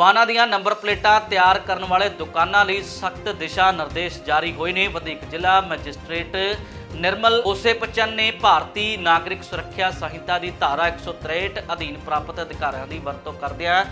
ਵਾਹਨਾਂ ਦੀਆਂ ਨੰਬਰ ਪਲੇਟਾਂ ਤਿਆਰ ਕਰਨ ਵਾਲੇ ਦੁਕਾਨਾਂ ਲਈ ਸਖਤ ਦਿਸ਼ਾ ਨਿਰਦੇਸ਼ ਜਾਰੀ ਹੋਏ ਨੇ। ਵਧੀਕ ਜ਼ਿਲ੍ਹਾ ਮੈਜਿਸਟ੍ਰੇਟ ਨਿਰਮਲ ਓਸੇਪਚਨ ਨੇ ਭਾਰਤੀ ਨਾਗਰਿਕ ਸੁਰੱਖਿਆ ਸੰਹਿਤਾ ਦੀ ਧਾਰਾ 163 ਅਧੀਨ ਪ੍ਰਾਪਤ ਅਧਿਕਾਰਾਂ ਦੀ ਵਰਤੋਂ ਕਰਦਿਆਂ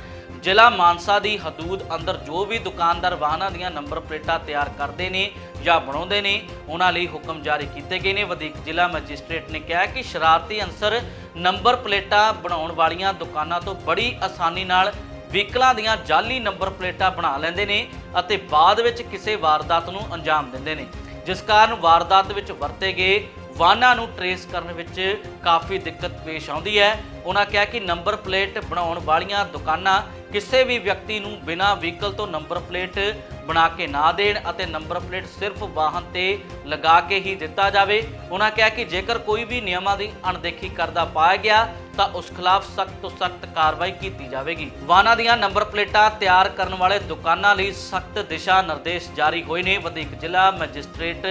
ਜ਼ਿਲ੍ਹਾ ਮਾਨਸਾ ਦੀ ਹਦੂਦ ਅੰਦਰ ਜੋ ਵੀ ਦੁਕਾਨਦਾਰ ਵਾਹਨਾਂ ਦੀਆਂ ਨੰਬਰ ਪਲੇਟਾਂ ਤਿਆਰ ਕਰਦੇ ਨੇ ਜਾਂ ਬਣਾਉਂਦੇ ਨੇ, ਉਹਨਾਂ ਲਈ ਹੁਕਮ ਜਾਰੀ ਕੀਤੇ ਗਏ ਨੇ। ਵਧੀਕ ਜ਼ਿਲ੍ਹਾ ਮੈਜਿਸਟ੍ਰੇਟ ਨੇ ਕਿਹਾ ਕਿ ਸ਼ਰਾਰਤੀ ਅਨਸਰ ਨੰਬਰ ਪਲੇਟਾਂ ਬਣਾਉਣ ਵਾਲੀਆਂ ਦੁਕਾਨਾਂ ਤੋਂ ਬੜੀ ਆਸਾਨੀ ਨਾਲ ਵਹੀਕਲਾਂ ਦੀਆਂ ਜਾਲੀ ਨੰਬਰ ਪਲੇਟਾਂ ਬਣਾ ਲੈਂਦੇ ਨੇ ਅਤੇ ਬਾਅਦ ਵਿੱਚ ਕਿਸੇ ਵਾਰਦਾਤ ਨੂੰ ਅੰਜਾਮ ਦਿੰਦੇ ਨੇ। ਜਿਸ ਕਾਰਨ ਵਾਰਦਾਤ ਵਿੱਚ ਵਰਤੇ ਗਏ ਵਾਹਨਾਂ ਨੂੰ ਟਰੇਸ ਕਰਨ ਵਿੱਚ ਕਾਫੀ ਦਿੱਕਤ ਪੇਸ਼ ਆਉਂਦੀ ਹੈ। ਉਹਨਾਂ ਕਿਹਾ ਕਿ ਨੰਬਰ ਪਲੇਟ ਬਣਾਉਣ ਵਾਲੀਆਂ ਦੁਕਾਨਾਂ ਕਿਸੇ ਵੀ ਵਿਅਕਤੀ ਨੂੰ ਬਿਨਾਂ ਵਹੀਕਲ ਤੋਂ ਨੰਬਰ ਪਲੇਟ ਬਣਾ ਕੇ ਨਾ ਦੇਣ ਅਤੇ ਨੰਬਰ ਪਲੇਟ ਸਿਰਫ ਵਾਹਨ ਤੇ ਲਗਾ ਕੇ ਹੀ ਦਿੱਤਾ ਜਾਵੇ। ਉਹਨਾਂ ਕਿਹਾ ਕਿ ਜੇਕਰ ਕੋਈ ਵੀ ਨਿਯਮਾਂ ਦੀ ਅਣਦੇਖੀ ਕਰਦਾ ਪਾਇਆ ਗਿਆ, ਤਾਂ ਉਸ ਖਿਲਾਫ ਸਖਤ ਤੋਂ ਸਖਤ ਕਾਰਵਾਈ ਕੀਤੀ ਜਾਵੇਗੀ। ਵਾਹਨਾਂ ਦੀਆਂ ਨੰਬਰ ਪਲੇਟਾਂ ਤਿਆਰ ਕਰਨ ਵਾਲੇ ਦੁਕਾਨਾਂ ਲਈ ਸਖਤ ਦਿਸ਼ਾ ਨਿਰਦੇਸ਼ ਜਾਰੀ ਹੋਏ ਨੇ। ਵਧੀਕ ਜ਼ਿਲ੍ਹਾ ਮੈਜਿਸਟ੍ਰੇਟ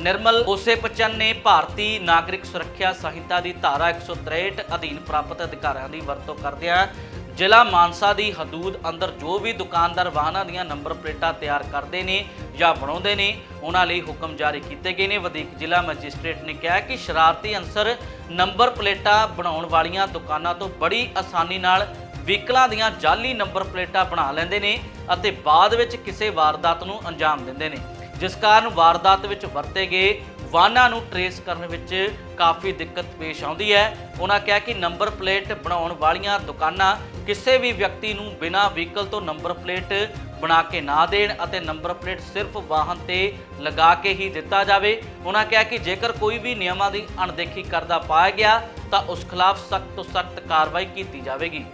ਨਿਰਮਲ ਓਸੇਪਚਨ ਨੇ ਭਾਰਤੀ ਨਾਗਰਿਕ ਸੁਰੱਖਿਆ ਸੰਹਿਤਾ ਦੀ ਧਾਰਾ 163 ਅਧੀਨ ਪ੍ਰਾਪਤ ਅਧਿਕਾਰਾਂ ਦੀ ਵਰਤੋਂ ਕਰਦਿਆਂ ਜ਼ਿਲ੍ਹਾ ਮਾਨਸਾ ਦੀ ਹਦੂਦ ਅੰਦਰ ਜੋ ਵੀ ਦੁਕਾਨਦਾਰ ਵਾਹਨਾਂ ਦੀਆਂ ਨੰਬਰ ਪਲੇਟਾਂ ਤਿਆਰ ਕਰਦੇ ਨੇ ਜਾਂ ਬਣਾਉਂਦੇ ਨੇ, ਉਹਨਾਂ ਲਈ ਹੁਕਮ ਜਾਰੀ ਕੀਤੇ ਗਏ ਨੇ। ਵਧੀਕ ਜ਼ਿਲ੍ਹਾ ਮੈਜਿਸਟ੍ਰੇਟ ਨੇ ਕਿਹਾ ਕਿ ਸ਼ਰਾਰਤੀ ਅਨਸਰ ਨੰਬਰ ਪਲੇਟਾਂ ਬਣਾਉਣ ਵਾਲੀਆਂ ਦੁਕਾਨਾਂ ਤੋਂ ਬੜੀ ਆਸਾਨੀ ਨਾਲ ਵਹੀਕਲਾਂ ਦੀਆਂ ਜਾਲੀ ਨੰਬਰ ਪਲੇਟਾਂ ਬਣਾ ਲੈਂਦੇ ਨੇ ਅਤੇ ਬਾਅਦ ਵਿੱਚ ਕਿਸੇ ਵਾਰਦਾਤ ਨੂੰ ਅੰਜਾਮ ਦਿੰਦੇ ਨੇ। ਜਿਸ ਕਾਰਨ ਵਾਰਦਾਤ ਵਿੱਚ ਵਰਤੇ ਗਏ ਵਾਹਨਾਂ ਨੂੰ ਟਰੇਸ ਕਰਨ ਵਿੱਚ ਕਾਫੀ ਦਿੱਕਤ ਪੇਸ਼ ਆਉਂਦੀ ਹੈ। ਉਹਨਾਂ ਕਿਹਾ ਕਿ ਨੰਬਰ ਪਲੇਟ ਬਣਾਉਣ ਵਾਲੀਆਂ ਦੁਕਾਨਾਂ ਕਿਸੇ ਵੀ ਵਿਅਕਤੀ ਨੂੰ ਬਿਨਾਂ ਵਹੀਕਲ ਤੋਂ ਨੰਬਰ ਪਲੇਟ ਬਣਾ ਕੇ ਨਾ ਦੇਣ ਅਤੇ ਨੰਬਰ ਪਲੇਟ ਸਿਰਫ ਵਾਹਨ ਤੇ ਲਗਾ ਕੇ ਹੀ ਦਿੱਤਾ ਜਾਵੇ। ਉਹਨਾਂ ਕਿਹਾ ਕਿ ਜੇਕਰ ਕੋਈ ਵੀ ਨਿਯਮਾਂ ਦੀ ਅਣਦੇਖੀ ਕਰਦਾ ਪਾਇਆ ਗਿਆ ਤਾਂ ਉਸ ਖਿਲਾਫ ਸਖਤ ਤੋਂ ਸਖਤ ਕਾਰਵਾਈ ਕੀਤੀ ਜਾਵੇਗੀ।